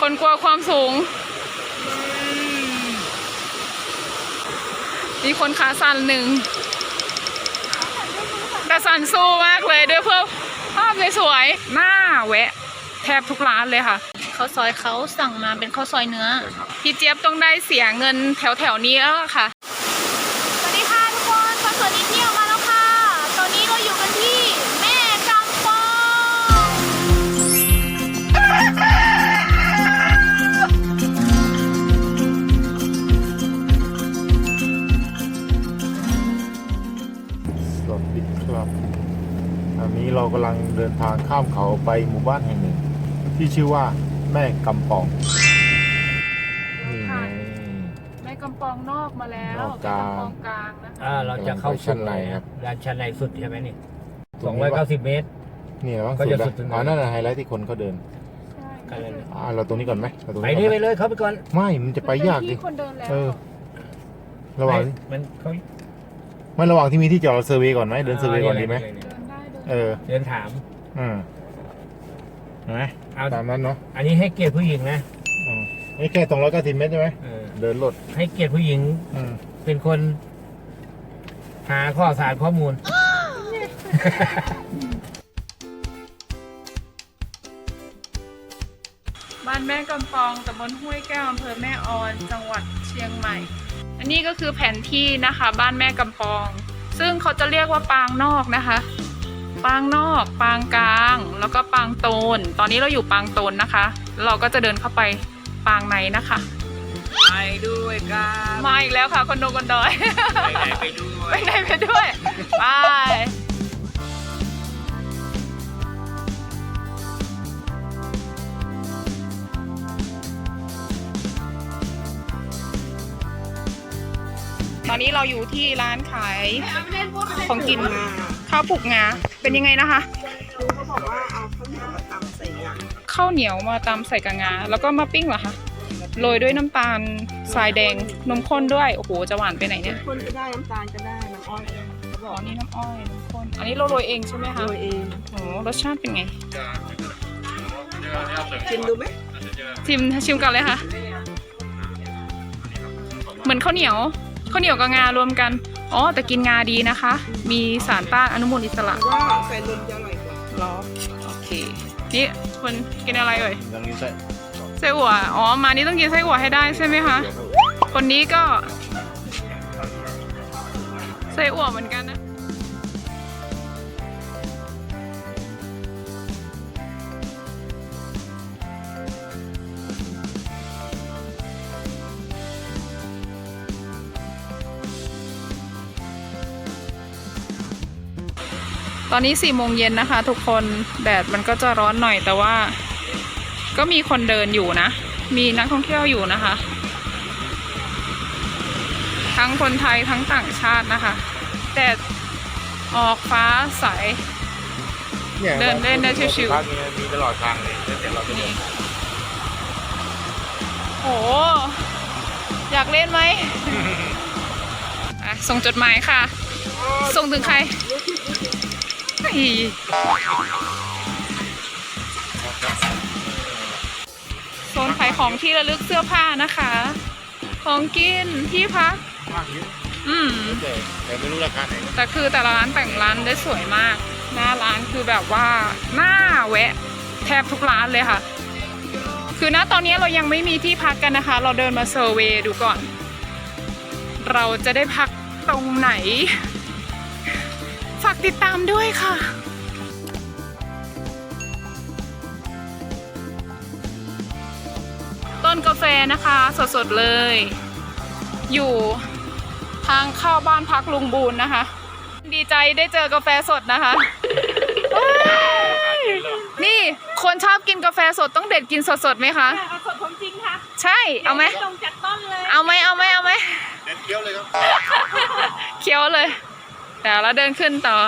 คนกลัวความสูง มีคนขาสั่นหนึ่ง แต่สั่นสู้มากเลยด้วยเพื่อภาพสวยๆหน้าแวะ แทบทุกร้านเลยค่ะข้าวซอยเขาสั่งมาเป็นข้าวซอยเนื้อ พี่เจี๊ยบต้องได้เสียเงินแถวแถวๆนี้แล้วล่ะค่ะ เรากำลังเดินทางข้ามเขาไปหมู่บ้านแห่งหนึ่ง ที่ชื่อว่าแม่กำปอง นี่ไง แม่กำปองนอกมาแล้วนอกกลางแม่กำปองกลางนะคะ อ่าเราจะเข้าไปชั้นในครับ ด้านชั้นในสุดใช่ไหมนี่ตสรองงนี้ร้อยปะเก้าสิบเมตร นี่เหรอก็สุดจะแล้วสุดตรงนั้นอ๋อนั่นแหละไฮไลท์ที่คนเขาเดินใช่กันเลย อ่าเราตรงนี้ก่อนไหมเราตรงไปนี้นี่ก่อนไปไหมเลยเข้าไปก่อนไม่มันจะไปยากดิ มันเป็นที่คนเดินแล้วเออ ระหว่างไม่มันเขาไม่ระหว่างที่มีที่จอดเราเซอร์เวย์ก่อนไหมเดินเซอร์เวย์ก่อนดีไหมเดินได้ เดินเออเดินถามอืมเห็นไหมเอา ตามนั้นเนาะอันนี้ให้เกียรติผู้หญิงนะอืมนี่แค่สองร้อยเก้าสิบเมตรใช่ไหมเออเดินรถให้เกียรติผู้หญิงอืมเป็นคน หาข้อสารข้อมูล บ้านแม่กำปองตำบลห้วยแก้วอำเภอแม่ออน จังหวัดเชียงใหม่ อันนี้ก็คือแผนที่นะคะ บ้านแม่กำปอง ซึ่งเขาจะเรียกว่าปางนอกนะคะ ปางนอกปางกลาง แล้วก็ปางโตน ตอนนี้เราอยู่ปางโตนนะคะ เราก็จะเดินเข้าไปปางในนะคะไปด้วยกันมาอีกแล้วค่ะคนโดคนดอยไปไหนไปด้วยไปไหนไปด้วยไปตอนนี้เราอยู่ที่ร้านขายของกิน ข้าวปลุกงา เป็นยังไงนะคะเขาบอกว่าเอาข้าวเหนียวมาตำใส่งาข้าวเหนียวมาตำใส่กะงา แล้วก็มาปิ้งเหรอคะโรยด้วยน้ำตาลทรายแดงนมข้นด้วยโอ้โหจะหวานไปไหนเนี่ยคนก็ได้น้ำตาลก็ได้น้ำอ้อยก็ได้เขาบอ๋ออกนี่น้ำอ้อยน้ำข้นอันนี้เราโรยเองใช่ไหมคะโรยเองโอ้รสชาติเป็นไง กินดูไหมชิมชิมกันเลยค่ะ เหมือนข้าวเหนียวข้าวเหนียวกับงารวมกัน อ๋อแต่กินงาดีนะคะ มีสารต้านอนุมูลอิสระว่าใส่ลมจะอร่อยกว่าหรอโอเค นี่คุณกินอะไรเอ่ยตรงนี้ใส่ไส้อั่วอ๋อมานี่ต้องกินไส้อั่วให้ได้ใช่ไหมคะคนนี้ก็ไส้อั่วเหมือนกันนะ อนนี้สี่โมงเย็นนะคะ ทุกคนแดดมันก็จะร้อนหน่อยแต่ว่า ก็มีคนเดินอยู่นะ มีนักท่องเที่ยวอยู่นะคะ ทั้งคนไทยทั้งต่างชาตินะคะแดดออกฟ้าใส เดินเล่นได้ชิวๆภาคนี้มีตลอดทางเลยแล้วแต่เราจะเดินโหอยากเล่นไหมอะส่งจดหมายค่ะ ส่งถึงใครอี โซนขายของที่ระลึกเสื้อผ้านะคะ ของกินที่พักมากเยอะอืม แต่แต่ไม่รู้ราคาไหนแต่คือแต่ละร้านแต่งร้านได้สวยมาก หน้าร้านคือแบบว่าหน้าแวะ แทบทุกร้านเลยค่ะ คือณตอนนี้เรายังไม่มีที่พักกันนะคะ เราเดินมาเซอร์เวย์ดูก่อน เราจะได้พักตรงไหน ฝากติดตามด้วยค่ะต้นกาแฟนะคะสดๆเลย อยู่ทางเข้าบ้านพักลุงบูนนะคะ ดีใจได้เจอกาแฟสดนะคะเฮ้ยนี่คนชอบกินกาแฟสดต้องเด็ดกินสดๆไหมคะ เอาสดผมจริงค่ะใช่เอาไหมตรงจากต้นเลย เอาไหมเอาไหมเอาไหมเด็ดเคี้ยวเลยครับ เคี้ยวเลย แต่แล้วเดินขึ้นต่อ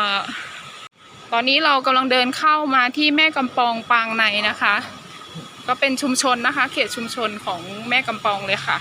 ตอนนี้เรากำลังเดินเข้ามาที่แม่กำปองปางในนะคะ ก็เป็นชุมชนนะคะ เขตชุมชนของแม่กำปองเลยค่ะ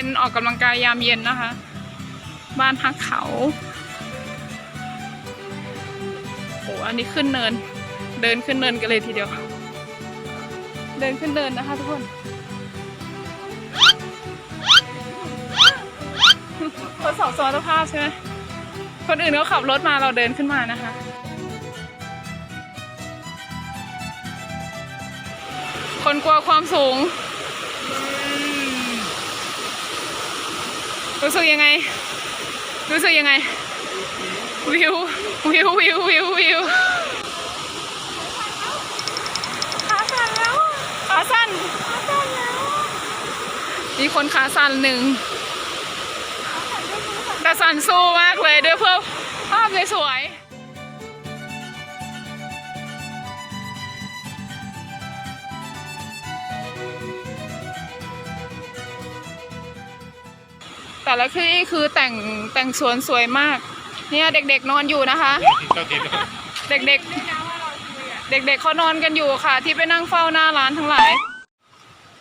ย็นออกกำลังกายยามเย็นนะคะ บ้านพักเขาโอ้อันนี้ขึ้นเนิน เดินขึ้นเนินกันเลยทีเดียว เดินขึ้นเนินนะคะทุกคนทดสอบสมรรถภาพใช่ไหมคนอื่นเขาขับรถมาเราเดินขึ้นมานะคะคนกลัวความสูง รู้สึกยังไง รู้สึกยังไง วิว วิว วิว วิว วิว ขาสั่นแล้วอะขาสั่น ขาสั่นแล้วมีคนขาสั่นหนึ่ง แต่สั่นสู้มากเลยด้วยเพื่อภาพสวย แต่ละที่คือแต่งแต่งสวนสวยมาก เนี่ยเด็กๆนอนอยู่นะคะ เด็กๆ เด็กๆเขานอนกันอยู่ค่ะ ที่ไปนั่งเฝ้าหน้าร้านทั้งหลาย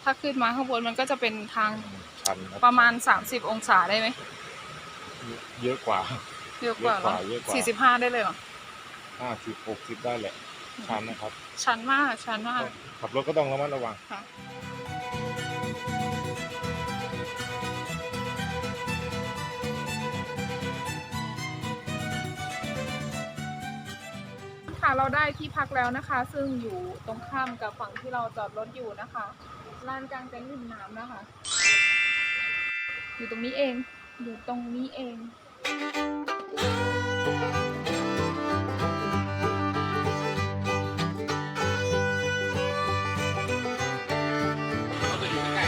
ถ้าขึ้นมาข้างบนมันก็จะเป็นทางชันครับประมาณ 30 องศาได้ไหมเยอะกว่า เยอะกว่าเหรอเยอะกว่าสี่สิบห้าได้เลยเหรอห้าสิบหกสิบได้แหละชันนะครับ ชันมากชันมาก ขับรถก็ต้องระมัดระวังค่ะ ค่ะเราได้ที่พักแล้วนะคะ ซึ่งอยู่ตรงข้ามกับฝั่งที่เราจอดรถอยู่นะคะลานกลางเต็นท์ริมน้ำนะคะ อยู่ตรงนี้เอง อยู่ตรงนี้เอง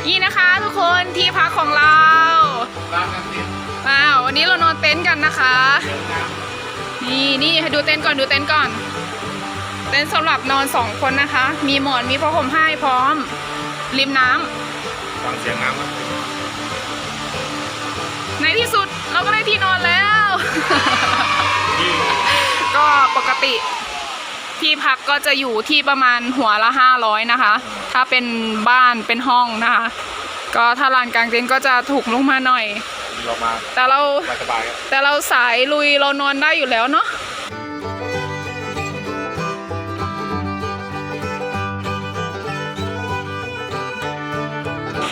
นี่นะคะทุกคนที่พักของเราว้าววันนี้เรานอนเต็นท์กันนะคะ นี่นี่ให้ดูเต็นท์ก่อนดูเต็นท์ก่อน เต็นท์สำหรับนอนสองคนนะคะ มีหมอนมีผ้าห่มให้พร้อม ริมน้ำฟังเสียงน้ำครับในที่สุดเราก็ได้ที่นอนแล้วก็ปกติที่พักก็จะอยู่ที่ประมาณหัวละห้าร้อยนะคะ ถ้าเป็นบ้านเป็นห้องนะคะ ก็ถ้าลานกลางเต็นท์ก็จะถูกลงมาหน่อย เรามาแต่เราสบายๆครับแต่เราสายลุยเรานอนได้อยู่แล้วเนาะ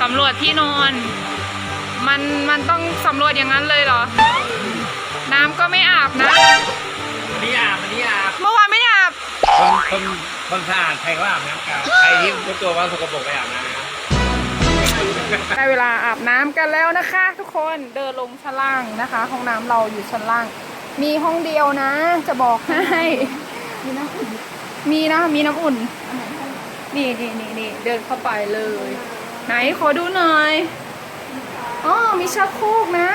สำรวจที่นอน มันมันต้องสำรวจอย่างนั้นเลยเหรอ น้ำก็ไม่อาบนะวันนี้อาบวันนี้อาบเมื่อวานไม่อาบ คนคนคนสะอาดใครก็อาบน้ำกันใครที่รู้ตัวว่าสกปรกไปอาบน้ำ ได้เวลาอาบน้ำกันแล้วนะคะ ทุกคนเดินลงชั้นล่างนะคะ ห้องน้ำเราอยู่ชั้นล่าง มีห้องเดียวนะ จะบอกให้มีน้ำอุ่นมีนะมีน้ำอุ่นนี่นี่นี่นี่เดินเข้าไปเลย ไหนขอดูหน่อยอ๋อมีชักโครกนะ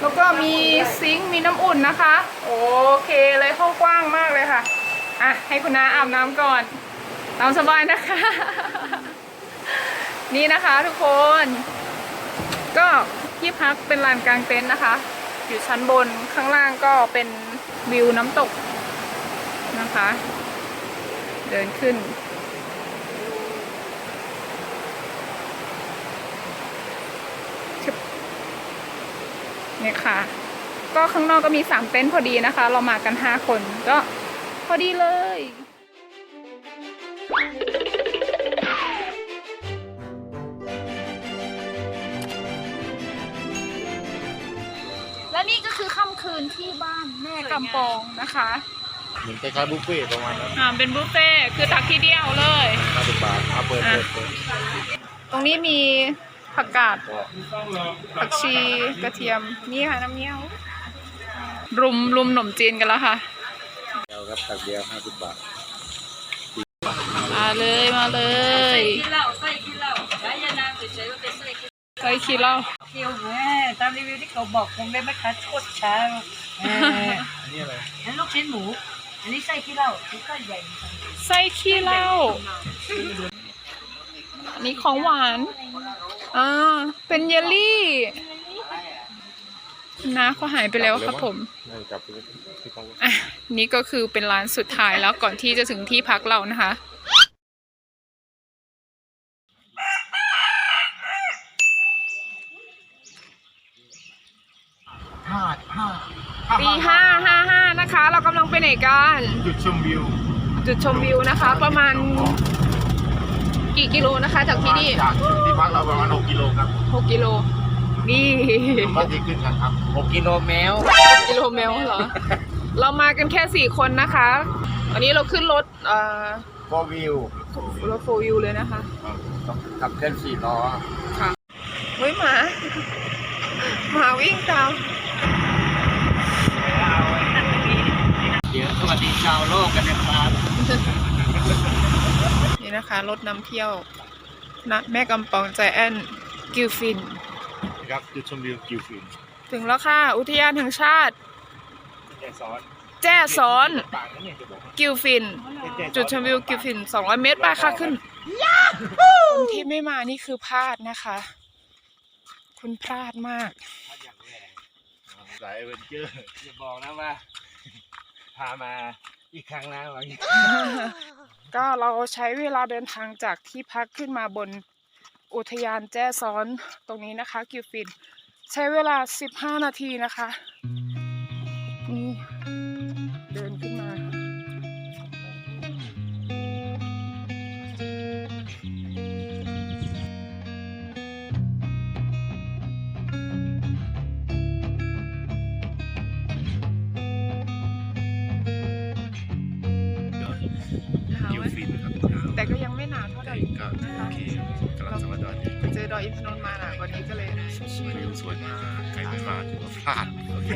แล้วก็มีซิงค์มีน้ำอุ่นนะคะ โอเคเลยห้องกว้างมากเลยค่ะ อะ ให้คุณน้าอาบน้ำก่อนตามสบายนะคะ นี่นะคะทุกคน ก็ที่พักเป็นลานกลางเต็นท์นะคะ อยู่ชั้นบนข้างล่างก็เป็นวิวน้ำตกนะคะ เดินขึ้น ชึบเนี่ยค่ะก็ข้างนอกก็มีสามเต็นท์พอดีนะคะ เรามากันห้าคนก็พอดีเลยและนี่ก็คือค่ำคืนที่บ้านแม่กำปองนะคะเหมือนคล้ายๆบุฟเฟ่ต์ประมาณนั้นอ่าเป็นบุฟเฟ่ต์คือตักทีเดียวเลยห้าสิบบาทเอาเปิดเปิดเปิด ตรงนี้มี ผักกาดก็ผักชีกระเทียมนี่ค่ะน้ำเงี้ยว รุมรุมหนมจีนกันแล้วค่ะเดียวครับตักเดียวห้าสิบบาทมาเลยมาเลยขี้เหล้าใส่ขี้เหล้าใช้ยานางเฉยๆว่าเป็นใส่ขี้ใส่ขี้เหล้าเคียวแม่ตามรีวิวที่เขาบอกคงได้ไหมคะโคตรช้าแหมอันนี้อะไรนั่นลูกชิ้นหมู อันนี้ไส้ขี้เหล้าที่ก็ใหญ่ใส่ขี้เหล้าอันนี้ของหวาน อ่าเป็นเยลลี่ นะเขาหายไปแล้วครับผมนี่ก็คือเป็นร้านสุดท้ายแล้วก่อนที่จะถึงที่พักเรานะคะ ห้าห้าตีห้าห้าห้านะคะ เรากำลังไปไหนกัน จุดชมวิว จุดชมวิวนะคะ ประมาณ กี่กิโลนะคะ จากที่นี่จากที่พักเราประมาณ6กิโลครับหกกิโล นี่มาที่ขึ้นกันครับ6กิโลแมวกิโลเมลเหรอ เรามากันแค่สี่คนนะคะ วันนี้เราขึ้นรถเอ่อโฟวิวรถโฟวิวเลยนะคะกับเคลื่อนสี่ล้อค่ะเฮ้ยหมาหมาวิ่งตาม เดี๋ยวสวัสดีชาวโลกกันนะครับ นี่นะคะรถนำเที่ยวนะแม่กำปองใจแอนกิลฟินครับจุดชมวิวกิวฟินถึงแล้วค่ะ อุทยานแห่งชาติแกซ้อนแจ้ซ้อนต่างกันเนี่ยจะบอกกิลฟินจุดชมวิวกิลฟิน 200 เมตรไปค่ะขึ้นคนที่ไม่มานี่คือพลาดนะคะ คุณพลาดมาก สายเวนเจอร์อย่าบอกนะว่า พามา อีกครั้งนะวันนี้ก็เราใช้เวลาเดินทางจากที่พักขึ้นมาบนอุทยานแจ้ซ้อนตรงนี้นะคะ กิวฟิน ใช้เวลา 15 นาทีนะคะ มาหนากว่านี้ก็เลยชิววิวสวยมากใครไม่มาถือว่าพลาดๆโอเค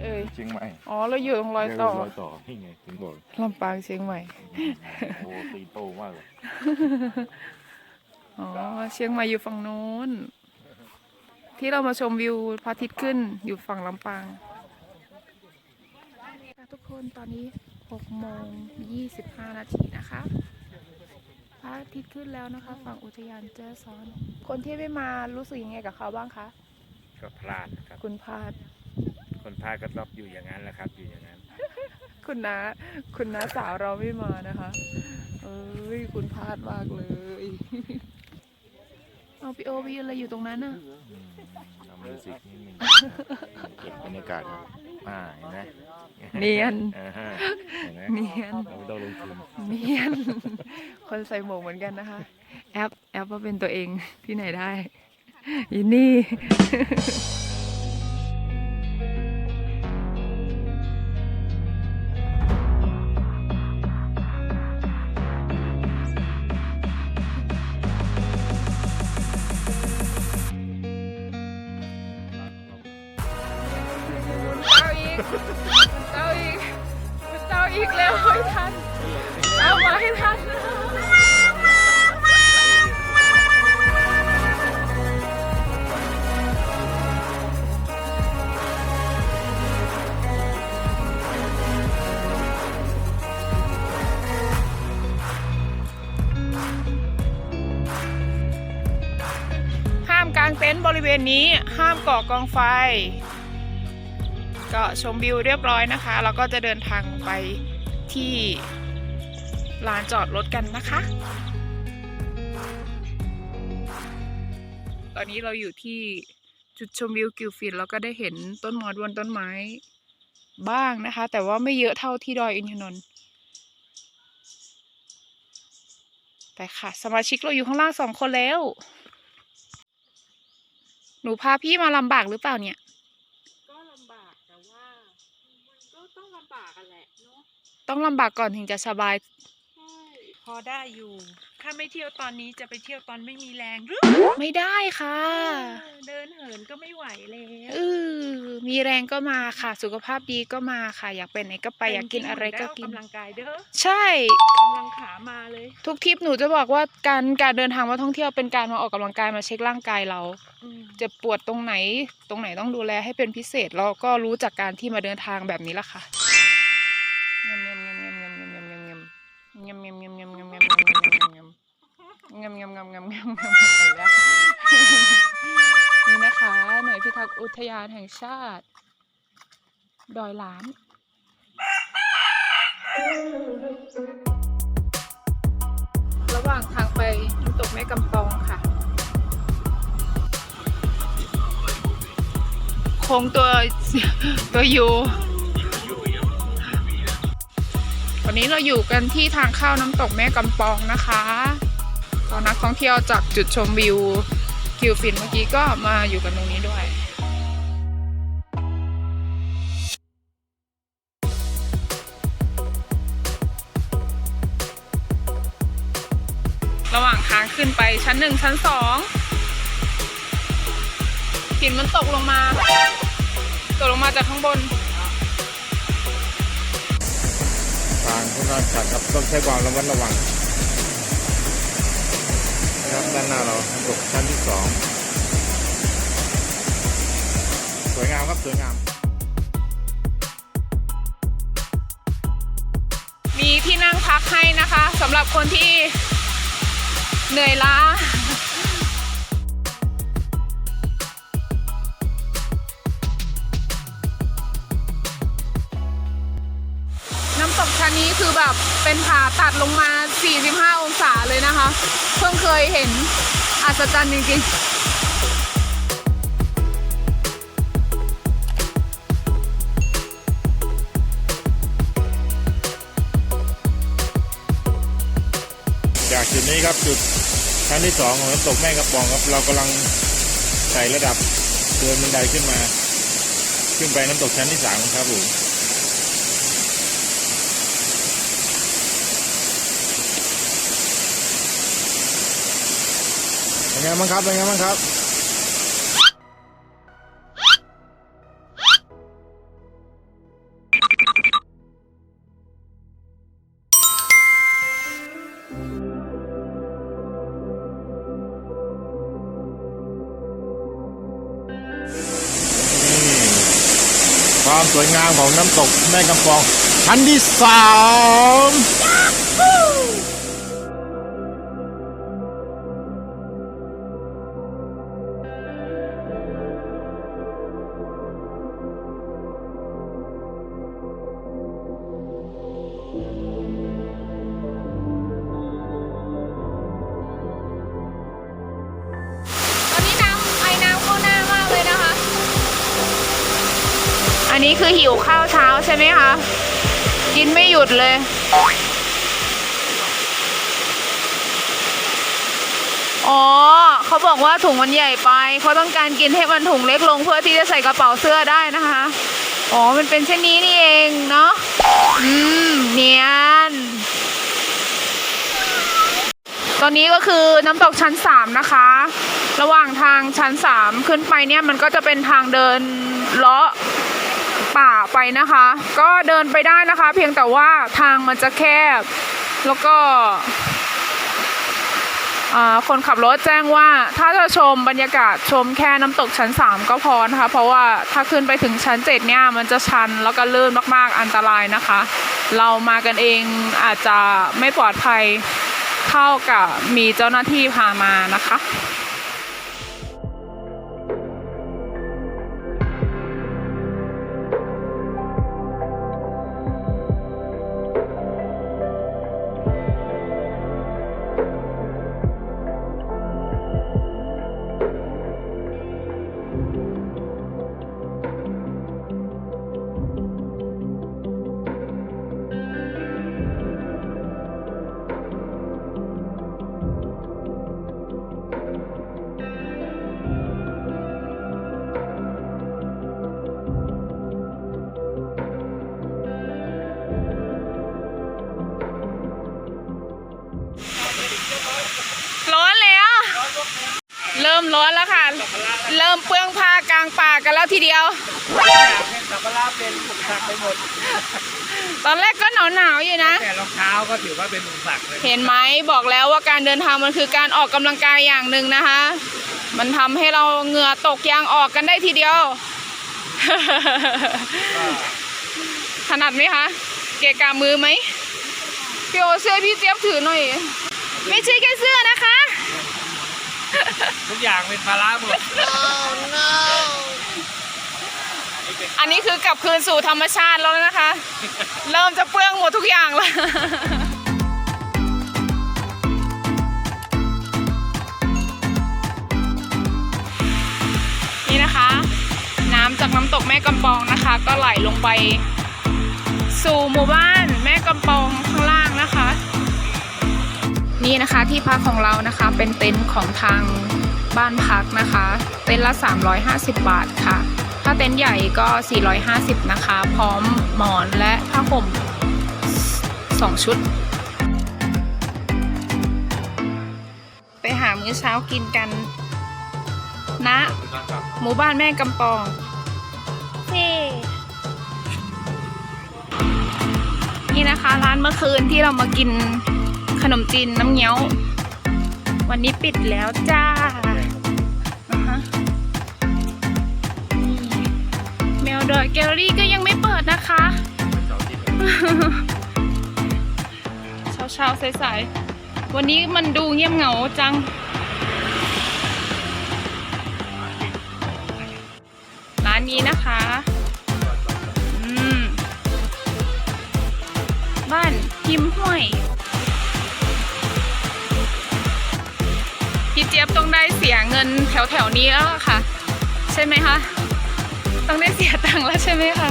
เอ้ยเชียงใหม่อ๋อเราอยู่ตรงรอยต่อรอยต่อนี่ไงถึงบอกลำปางเชียงใหม่ โอ้ตีโตมากเลย อ๋อเชียงใหม่อยู่ฝั่งนู้น ที่เรามาชมวิวพระอาทิตย์ขึ้นอยู่ฝั่งลำปางค่ะทุกคนตอนนี้6โมง25 นาทีนะคะพระอาทิตย์ขึ้นแล้วนะคะ ฝั่งอุทยานแจ้ซ้อน คนที่ไม่มารู้สึกยังไงกับเขาบ้างคะก็พลาดครับคุณพาด คนพลาดก็ต้องอยู่อย่างนั้นแหละครับ อยู่อย่างนั้น คุณน้าคุณน้าสาวเราไม่มานะคะ เอ้ยคุณพลาดมากเลย เอาพี่โอไปยืนอะไรอยู่ตรงนั้นน่ะทำมิวสิกนิดนึงเก็บบรรยากาศครับอ่าเห็นไหมเนียนอ่าฮะเห็นไหมเนียนเราไม่ต้องลงทุนเนียน คนใส่หมวกเหมือนกันนะคะ แอปแอปว่าเป็นตัวเองที่ไหนได้อินนี่ ต็นท์บริเวณนี้ห้ามก่อกองไฟ ก็ชมวิวเรียบร้อยนะคะ แล้วก็จะเดินทางไปที่ลานจอดรถกันนะคะ ตอนนี้เราอยู่ที่จุดชมวิวกิวฟินแล้วก็ได้เห็นต้นมอดบนต้นไม้บ้างนะคะ แต่ว่าไม่เยอะเท่าที่ดอยอินทนนท์แต่ค่ะ สมาชิกเราอยู่ข้างล่างสองคนแล้ว นูพาพี่มาลำบากหรือเปล่าเนี่ย ก็ลำบากแต่ว่า มันก็ต้องลำบากกันแหละเนาะต้องลำบากก่อนถึงจะสบาย ใช่ พอได้อยู่ ถ้าไม่เที่ยวตอนนี้จะไปเที่ยวตอนไม่มีแรงหรือไม่ได้ค่ะ เดินเหินก็ไม่ไหวแล้วเออมีแรงก็มาค่ะ สุขภาพดีก็มาค่ะ อยากไปไหนก็ไปอยากกินอะไรก็กินกำลังกายเด้อใช่กำลังขามาเลย ทุกทริปหนูจะบอกว่าการการเดินทางมาท่องเที่ยวเป็นการมาออกกำลังกายมาเช็คร่างกายเราอืมจะปวดตรงไหน ตรงไหนต้องดูแลให้เป็นพิเศษเราก็รู้จากการที่มาเดินทางแบบนี้ละค่ะยำยำยำยำยำยำยำยำยำยำยำยำยำยำยำยำยำ งามงามงามงามงามงามไปแล้นี่นะคะ หน่วยพิทักษ์อุทยานแห่งชาติ ดอยล้านระหว่างทางไปน้ำตกแม่กำปองค่ะ คงตัวตัวยูวันนี้เราอยู่กันที่ทางเข้าน้ำตกแม่กำปองนะคะ ตอนักท่องเที่ยวจากจุดชมวิวกิวฟินเมื่อกี้ก็มาอยู่กันตรงนี้ด้วยระหว่างทางขึ้นไปชั้นหนึ่งชั้นสองหินมันตกลงมาตกลงมาจากข้างบนทางค่อนข้างชันครับต้องใช้ความระมัดระวัง นะครับ ด้านหน้าเราน้ำตกชั้นที่สองสวยงามครับ สวยงาม มีที่นั่งพักให้นะคะสำหรับคนที่เหนื่อยล้าน้ำตกชั้นนี้คือแบบเป็นผาตัดลงมา 45 องศาเลยนะคะ เพิ่งเคยเห็นอัศจรรย์จริงๆจากจุดนี้ครับจุดชั้นที่สองของน้ำตกแม่กระปองครับ เรากำลังไต่ระดับเดินบันไดขึ้นมา ขึ้นไปน้ำตกชั้นที่สามครับผมเป็น ไงบ้างครับเป็นไงบ้างครับนี่ความสวยงามของน้ำตกแม่กำปองชั้นที่สาม คือหิวข้าวเช้าใช่ไหมคะ กินไม่หยุดเลยอ๋อเขาบอกว่าถุงมันใหญ่ไป เขาต้องการกินให้มันถุงเล็กลงเพื่อที่จะใส่กระเป๋าเสื้อได้นะคะ อ๋อ มันเป็นเช่นนี้นี่เองเนาะ อืม เนียน ตอนนี้ก็คือน้ำตกชั้น 3 นะคะ ระหว่างทางชั้น 3 ขึ้นไปเนี่ยมันก็จะเป็นทางเดินเลาะ ป่าไปนะคะ ก็เดินไปได้นะคะ เพียงแต่ว่าทางมันจะแคบ แล้วก็คนขับรถแจ้งว่าถ้าจะชมบรรยากาศชมแค่น้ำตกชั้น 3 ก็พอนะคะ เพราะว่าถ้าขึ้นไปถึงชั้น 7 เนี่ย มันจะชันแล้วก็ลื่นมากๆอันตรายนะคะ เรามากันเองอาจจะไม่ปลอดภัยเท่ากับมีเจ้าหน้าที่พามานะคะ ทีเดียว สับปะรดเป็นอุปสรรคไปหมด ตอนแรกก็หนาวหนาวๆอยู่นะ แต่รองเท้าก็ถือว่าเป็นอุปสรรคเลยเห็นไหมบอกแล้วว่าการเดินทางมันคือการออกกำลังกายอย่างหนึ่งนะคะ มันทำให้เราเหงื่อตกยางออกกันได้ทีเดียว ถนัดไหมคะ เกะกามือไหมพี่โอเสื้อพี่เจี๊ยบถือหน่อย ไม่ใช่แค่เสื้อนะคะ ทุกอย่างเป็นภาระหมด อันนี้คือกลับคืนสู่ธรรมชาติแล้วนะคะ เริ่มจะเปลื้องหมดทุกอย่างแล้วนี่นะคะ น้ำจากน้ำตกแม่กำปองนะคะ ก็ไหลลงไป สู่หมู่บ้านแม่กำปองข้างล่างนะคะ นี่นะคะที่พักของเรานะคะเป็นเต็นท์ของทางบ้านพักนะคะ เต็นท์ละ 350 บาทค่ะ ถ้าเต็นท์ใหญ่ก็ 450 นะคะ พร้อมหมอนและผ้าห่ม 2 ชุด ไปหามื้อเช้ากินกันณหมู่บ้านแม่กำปองเฮ้นี่นะคะร้านเมื่อคืนที่เรามากินขนมจีนน้ำเงี้ยว วันนี้ปิดแล้วจ้า ดอยแกลเลอรี่ก็ยังไม่เปิดนะคะ เช้าเช้าๆสายๆวันนี้มันดูเงียบเหงาจัง ร้านนี้นะคะ อืม บ้านพิมพ์ห้วยพี่เจี๊ยบต้องได้เสียเงินแถวแถวๆนี้แล้วล่ะค่ะ ใช่ไหมคะ ต้องได้เสียตังค์แล้วใช่ไหมคะ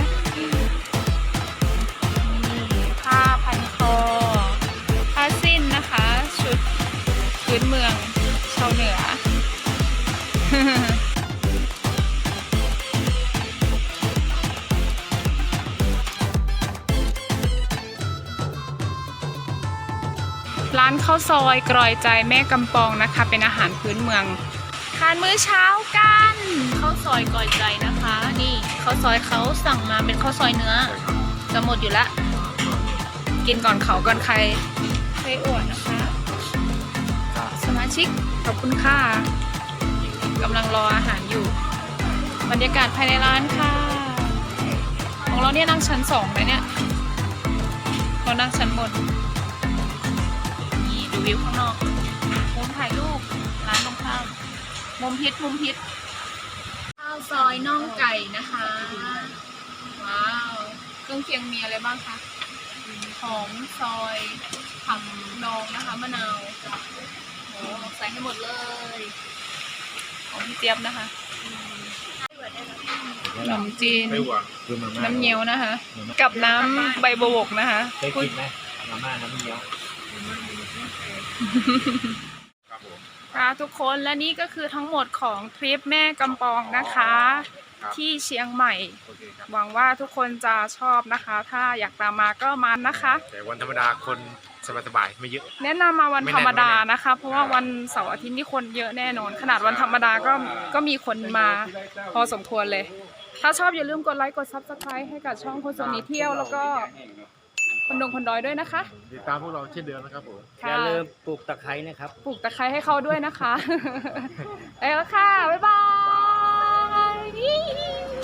ผ้าพันคอผ้าสิ้นนะคะ ชุดพื้นเมืองชาวเหนือ ร้านข้าวซอยกรอยใจแม่กำปองนะคะ เป็นอาหารพื้นเมืองานมื้อเช้ากันข้าวซอยกรอยใจนะคะ นี่ข้าวซอยเขาสั่งมาเป็นข้าวซอยเนื้อจะหมดอยู่ละ กินก่อนเขาก่อนใครไม่อวดนะคะ สมาชิกขอบคุณค่ะกำลังรออาหารอยู่ บรรยากาศภายในร้านค่ะ ของเราเนี่ยนั่งชั้นสองเลยเนี่ยเรานั่งชั้นบนนี่ดูวิวข้างนอกมุมถ่ายรูป มุมพิษมุมพิษข้าวซอยน่องไก่นะคะ ว้าว เครื่องเคียงมีอะไรบ้างคะหอมซอยผักดองนะคะมะนาวโอ้ใส่ให้หมดเลยของพี่เจี๊ยบนะคะขนมจีน ไม่หวานคือมันน้ำเงี้ยวนะคะ กับน้ำใบบัวบกนะคะเคยกินไหมมาม่าน้ำเงี้ยวครับผม ค่ะทุกคนและนี่ก็คือทั้งหมดของทริปแม่กำปองนะคะ ครับ ที่เชียงใหม่ โอเคครับ หวังว่าทุกคนจะชอบนะคะ ถ้าอยากตามมาก็มานะคะ แต่วันธรรมดาคนสบายๆไม่เยอะ แนะนำมาวันไม่ธรแน่รมดาไม่แน่นะคะ เพราะว่าวันเสาร์อาทิตย์นี่คนเยอะแน่นอน ขนาดวันธรรมดาก็ก็มีคนมาพอสมควรเลย ถ้าชอบอย่าลืมกดไลค์กด subscribe ให้กับช่องคนสนีเที่ยวแล้วก็ คนดงคนดอยด้วยนะคะ ติดตามพวกเราเช่นเดิมนะครับผม อค่ะ ย่าลืมปลูกตะไคร้นะครับ ปลูกตะไคร้ให้เขาด้วยนะคะ ไปแล้วค่ะ บ๊ายบาย